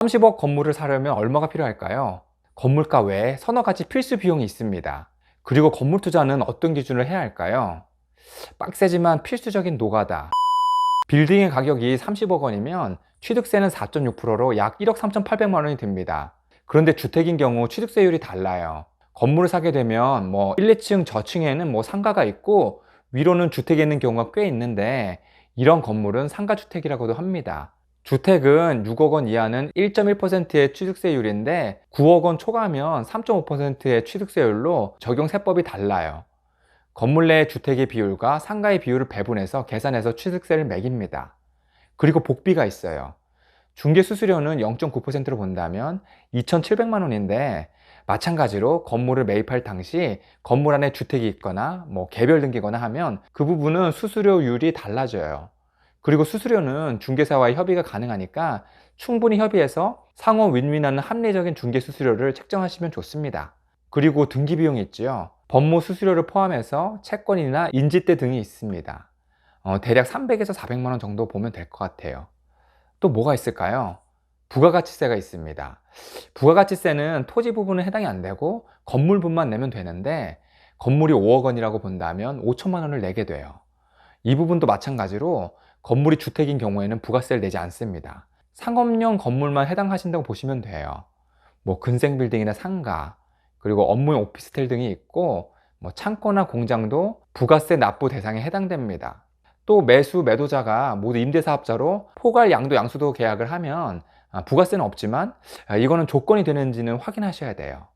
30억 건물을 사려면 얼마가 필요할까요? 건물가 외에 서너 가지 필수 비용이 있습니다. 그리고 건물 투자는 어떤 기준을 해야 할까요? 빡세지만 필수적인 노가다. 빌딩의 가격이 30억 원이면 취득세는 4.6%로 약 1억 3,800만 원이 듭니다. 그런데 주택인 경우 취득세율이 달라요. 건물을 사게 되면 뭐 1, 2층 저층에는 뭐 상가가 있고 위로는 주택이 있는 경우가 꽤 있는데 이런 건물은 상가주택이라고도 합니다. 주택은 6억 원 이하는 1.1%의 취득세율인데 9억 원 초과하면 3.5%의 취득세율로 적용 세법이 달라요. 건물 내 주택의 비율과 상가의 비율을 배분해서 계산해서 취득세를 매깁니다. 그리고 복비가 있어요. 중개 수수료는 0.9%로 본다면 2,700만 원인데 마찬가지로 건물을 매입할 당시 건물 안에 주택이 있거나 뭐 개별 등기거나 하면 그 부분은 수수료율이 달라져요. 그리고 수수료는 중개사와의 협의가 가능하니까 충분히 협의해서 상호 윈윈하는 합리적인 중개 수수료를 책정하시면 좋습니다. 그리고 등기 비용이 있지요. 법무 수수료를 포함해서 채권이나 인지대 등이 있습니다. 어, 대략 300에서 400만 원 정도 보면 될 것 같아요. 또 뭐가 있을까요? 부가가치세가 있습니다. 부가가치세는 토지 부분은 해당이 안 되고 건물분만 내면 되는데 건물이 5억 원이라고 본다면 5천만 원을 내게 돼요. 이 부분도 마찬가지로 건물이 주택인 경우에는 부가세를 내지 않습니다. 상업용 건물만 해당하신다고 보시면 돼요. 뭐 근생 빌딩이나 상가, 그리고 업무용 오피스텔 등이 있고 뭐 창고나 공장도 부가세 납부 대상에 해당됩니다. 또 매수 매도자가 모두 임대사업자로 포괄 양도 양수도 계약을 하면 아, 부가세는 없지만 아, 이거는 조건이 되는지는 확인하셔야 돼요.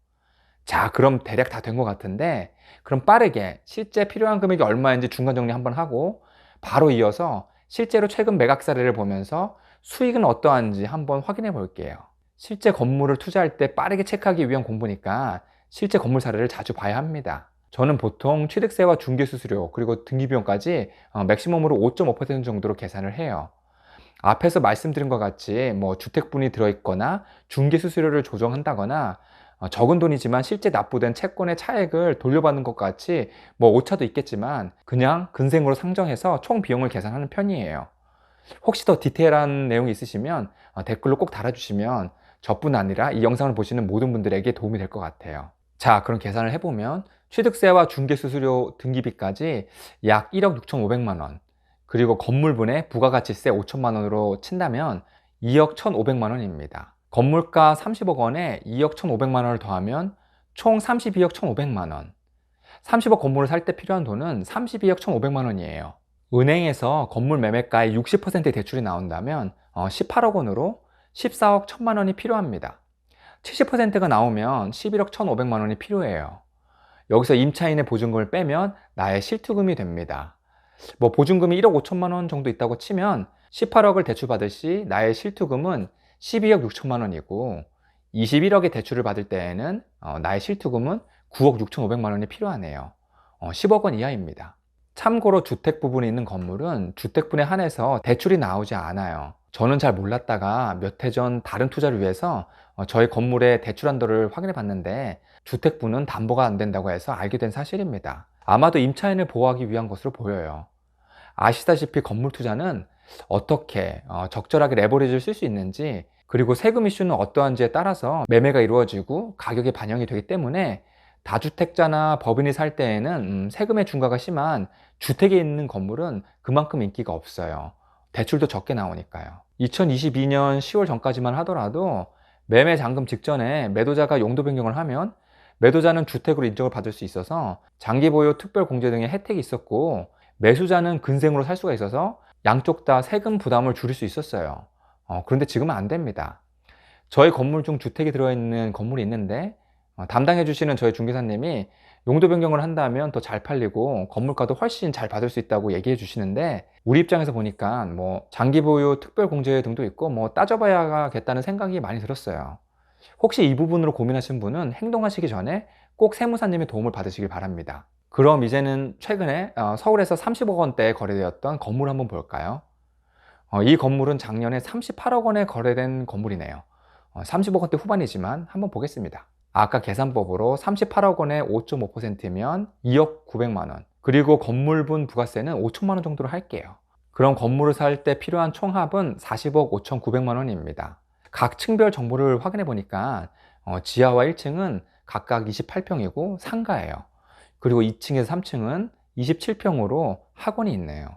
자, 그럼 대략 다 된 것 같은데 그럼 빠르게 실제 필요한 금액이 얼마인지 중간 정리 한번 하고 바로 이어서 실제로 최근 매각 사례를 보면서 수익은 어떠한지 한번 확인해 볼게요. 실제 건물을 투자할 때 빠르게 체크하기 위한 공부니까 실제 건물 사례를 자주 봐야 합니다. 저는 보통 취득세와 중개수수료 그리고 등기비용까지 어, 맥시멈으로 5.5% 정도로 계산을 해요. 앞에서 말씀드린 것 같이 뭐 주택분이 들어있거나 중개수수료를 조정한다거나 어, 적은 돈이지만 실제 납부된 채권의 차액을 돌려받는 것 같이 뭐 오차도 있겠지만 그냥 근생으로 상정해서 총 비용을 계산하는 편이에요. 혹시 더 디테일한 내용이 있으시면 어, 댓글로 꼭 달아주시면 저뿐 아니라 이 영상을 보시는 모든 분들에게 도움이 될 것 같아요. 자, 그럼 계산을 해보면 취득세와 중개수수료 등기비까지 약 1억 6,500만 원, 그리고 건물분의 부가가치세 5천만 원으로 친다면 2억 1,500만 원입니다. 건물가 30억 원에 2억 1,500만 원을 더하면 총 32억 1,500만 원. 30억 건물을 살 때 필요한 돈은 32억 1,500만 원이에요. 은행에서 건물 매매가의 60%의 대출이 나온다면 18억 원으로 14억 1천만 원이 필요합니다. 70%가 나오면 11억 1,500만 원이 필요해요. 여기서 임차인의 보증금을 빼면 나의 실투금이 됩니다. 뭐 보증금이 1억 5천만 원 정도 있다고 치면 18억을 대출받을 시 나의 실투금은 12억 6천만 원이고 21억의 대출을 받을 때에는 어, 나의 실투금은 9억 6천5백만 원이 필요하네요. 어, 10억 원 이하입니다. 참고로 주택 부분에 있는 건물은 주택분에 한해서 대출이 나오지 않아요. 저는 잘 몰랐다가 몇 해 전 다른 투자를 위해서 어, 저희 건물의 대출 한도를 확인해 봤는데 주택분은 담보가 안 된다고 해서 알게 된 사실입니다. 아마도 임차인을 보호하기 위한 것으로 보여요. 아시다시피 건물 투자는 어떻게 어, 적절하게 레버리지를 쓸 수 있는지 그리고 세금 이슈는 어떠한지에 따라서 매매가 이루어지고 가격이 반영이 되기 때문에 다주택자나 법인이 살 때에는 음, 세금의 중과가 심한 주택에 있는 건물은 그만큼 인기가 없어요. 대출도 적게 나오니까요. 2022년 10월 전까지만 하더라도 매매 잔금 직전에 매도자가 용도 변경을 하면 매도자는 주택으로 인정을 받을 수 있어서 장기 보유 특별 공제 등의 혜택이 있었고 매수자는 근생으로 살 수가 있어서 양쪽 다 세금 부담을 줄일 수 있었어요. 어, 그런데 지금은 안 됩니다. 저희 건물 중 주택이 들어있는 건물이 있는데 어, 담당해 주시는 저희 중개사님이 용도 변경을 한다면 더 잘 팔리고 건물가도 훨씬 잘 받을 수 있다고 얘기해 주시는데 우리 입장에서 보니까 뭐 장기 보유 특별 공제 등도 있고 뭐 따져봐야겠다는 생각이 많이 들었어요. 혹시 이 부분으로 고민하신 분은 행동하시기 전에 꼭 세무사님의 도움을 받으시길 바랍니다. 그럼 이제는 최근에 어, 서울에서 30억 원대에 거래되었던 건물 한번 볼까요? 어, 이 건물은 작년에 38억 원에 거래된 건물이네요. 30억 원대 후반이지만 한번 보겠습니다. 아까 계산법으로 38억 원에 5.5%면 2억 900만 원. 그리고 건물분 부가세는 5천만 원 정도로 할게요. 그럼 건물을 살 때 필요한 총합은 40억 5,900만 원입니다. 각 층별 정보를 확인해 보니까 어, 지하와 1층은 각각 28평이고 상가예요. 그리고 2층에서 3층은 27평으로 학원이 있네요.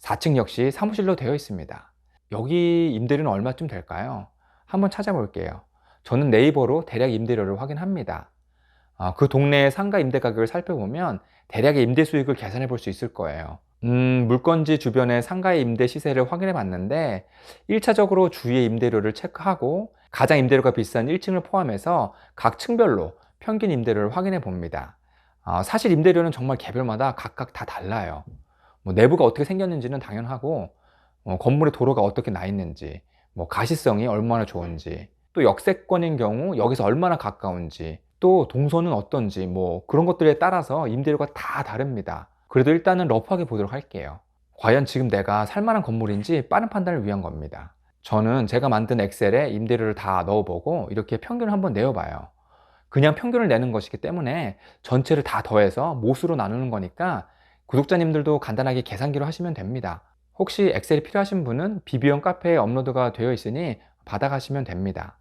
4층 역시 사무실로 되어 있습니다. 여기 임대료는 얼마쯤 될까요? 한번 찾아볼게요. 저는 네이버로 대략 임대료를 확인합니다. 아, 그 동네의 상가 임대 가격을 살펴보면 대략의 임대 수익을 계산해 볼 수 있을 거예요. 음, 물건지 주변의 상가의 임대 시세를 확인해 봤는데 1차적으로 주위의 임대료를 체크하고 가장 임대료가 비싼 1층을 포함해서 각 층별로 평균 임대료를 확인해 봅니다. 아, 사실 임대료는 정말 개별마다 각각 다 달라요. 뭐 내부가 어떻게 생겼는지는 당연하고 어, 건물의 도로가 어떻게 나 있는지 뭐 가시성이 얼마나 좋은지 또 역세권인 경우 여기서 얼마나 가까운지 또 동선은 어떤지 뭐 그런 것들에 따라서 임대료가 다 다릅니다. 그래도 일단은 러프하게 보도록 할게요. 과연 지금 내가 살만한 건물인지 빠른 판단을 위한 겁니다. 저는 제가 만든 엑셀에 임대료를 다 넣어보고 이렇게 평균을 한번 내어봐요. 그냥 평균을 내는 것이기 때문에 전체를 다 더해서 못으로 나누는 거니까 구독자님들도 간단하게 계산기로 하시면 됩니다. 혹시 엑셀이 필요하신 분은 비비형 카페에 업로드가 되어 있으니 받아가시면 됩니다.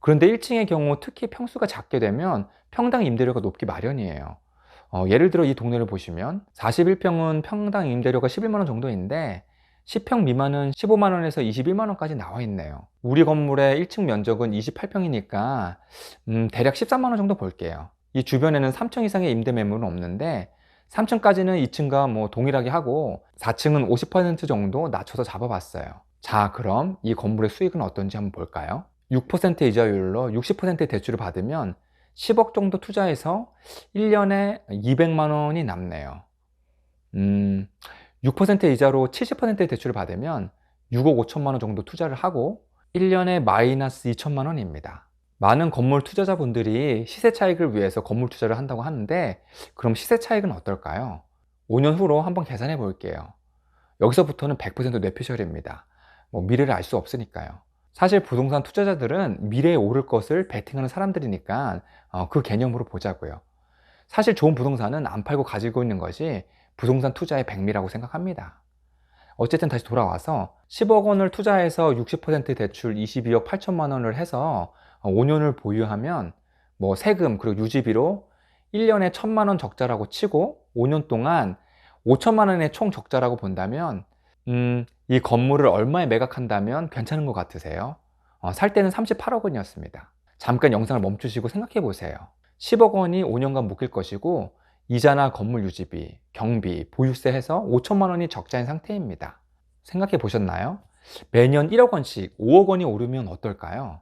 그런데 1층의 경우 특히 평수가 작게 되면 평당 임대료가 높기 마련이에요. 어, 예를 들어 이 동네를 보시면 41평은 평당 임대료가 11만원 정도인데 10평 미만은 15만원에서 21만원까지 나와 있네요. 우리 건물의 1층 면적은 28평이니까 음, 대략 13만원 정도 볼게요. 이 주변에는 3층 이상의 임대 매물은 없는데 3층까지는 2층과 뭐 동일하게 하고 4층은 50% 정도 낮춰서 잡아봤어요. 자, 그럼 이 건물의 수익은 어떤지 한번 볼까요? 6% 이자율로 60% 대출을 받으면 10억 정도 투자해서 1년에 200만 원이 남네요. 음, 6% 이자로 70% 대출을 받으면 6억 5천만 원 정도 투자를 하고 1년에 마이너스 2천만 원입니다. 많은 건물 투자자분들이 시세 차익을 위해서 건물 투자를 한다고 하는데 그럼 시세 차익은 어떨까요? 5년 후로 한번 계산해 볼게요. 여기서부터는 100% 뇌피셜입니다. 뭐 미래를 알 수 없으니까요. 사실 부동산 투자자들은 미래에 오를 것을 베팅하는 사람들이니까 어, 그 개념으로 보자고요. 사실 좋은 부동산은 안 팔고 가지고 있는 것이 부동산 투자의 백미라고 생각합니다. 어쨌든 다시 돌아와서 10억 원을 투자해서 60% 대출 22억 8천만 원을 해서 5년을 보유하면 뭐 세금 그리고 유지비로 1년에 1천만 원 적자라고 치고 5년 동안 5천만 원의 총 적자라고 본다면 음, 이 건물을 얼마에 매각한다면 괜찮은 것 같으세요? 어, 살 때는 38억 원이었습니다. 잠깐 영상을 멈추시고 생각해 보세요. 10억 원이 5년간 묶일 것이고 이자나 건물 유지비, 경비, 보유세 해서 5천만 원이 적자인 상태입니다. 생각해 보셨나요? 매년 1억 원씩 5억 원이 오르면 어떨까요?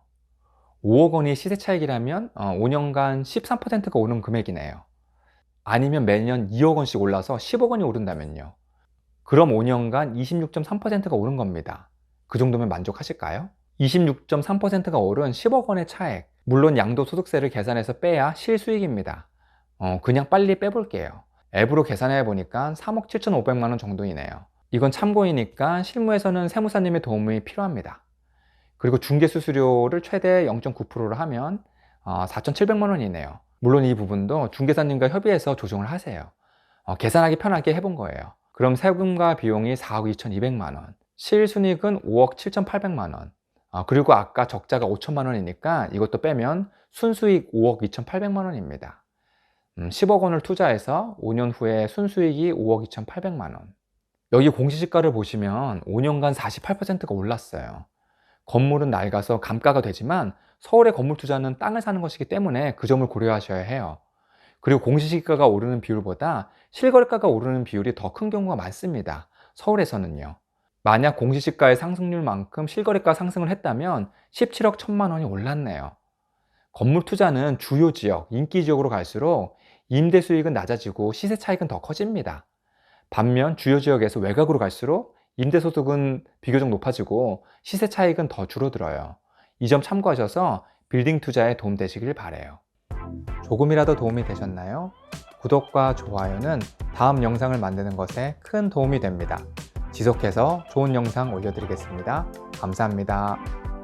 5억 원이 시세 차익이라면 5년간 13%가 오른 금액이네요. 아니면 매년 2억 원씩 올라서 10억 원이 오른다면요. 그럼 5년간 26.3%가 오른 겁니다. 그 정도면 만족하실까요? 26.3%가 오른 10억 원의 차액. 물론 양도소득세를 계산해서 빼야 실수익입니다. 어, 그냥 빨리 빼볼게요. 앱으로 계산해 보니까 3억 7,500만 원 정도이네요. 이건 참고이니까 실무에서는 세무사님의 도움이 필요합니다. 그리고 중개 수수료를 최대 0.9%로 하면 4,700만 어, 원이네요. 물론 이 부분도 중개사님과 협의해서 조정을 하세요. 어, 계산하기 편하게 해본 거예요. 그럼 세금과 비용이 4억 2,200만 원, 실순익은 5억 7,800만 원, 아, 그리고 아까 적자가 5천만 원이니까 이것도 빼면 순수익 5억 2,800만 원입니다. 음, 10억 원을 투자해서 5년 후에 순수익이 5억 2,800만 원. 여기 공시지가를 보시면 5년간 48%가 올랐어요. 건물은 낡아서 감가가 되지만 서울의 건물 투자는 땅을 사는 것이기 때문에 그 점을 고려하셔야 해요. 그리고 공시지가가 오르는 비율보다 실거래가가 오르는 비율이 더 큰 경우가 많습니다. 서울에서는요. 만약 공시지가의 상승률만큼 실거래가 상승을 했다면 17억 1천만 원이 올랐네요. 건물 투자는 주요 지역, 인기 지역으로 갈수록 임대 수익은 낮아지고 시세 차익은 더 커집니다. 반면 주요 지역에서 외곽으로 갈수록 임대 소득은 비교적 높아지고 시세 차익은 더 줄어들어요. 이 점 참고하셔서 빌딩 투자에 도움 되시길 바래요. 조금이라도 도움이 되셨나요? 구독과 좋아요는 다음 영상을 만드는 것에 큰 도움이 됩니다. 지속해서 좋은 영상 올려드리겠습니다. 감사합니다.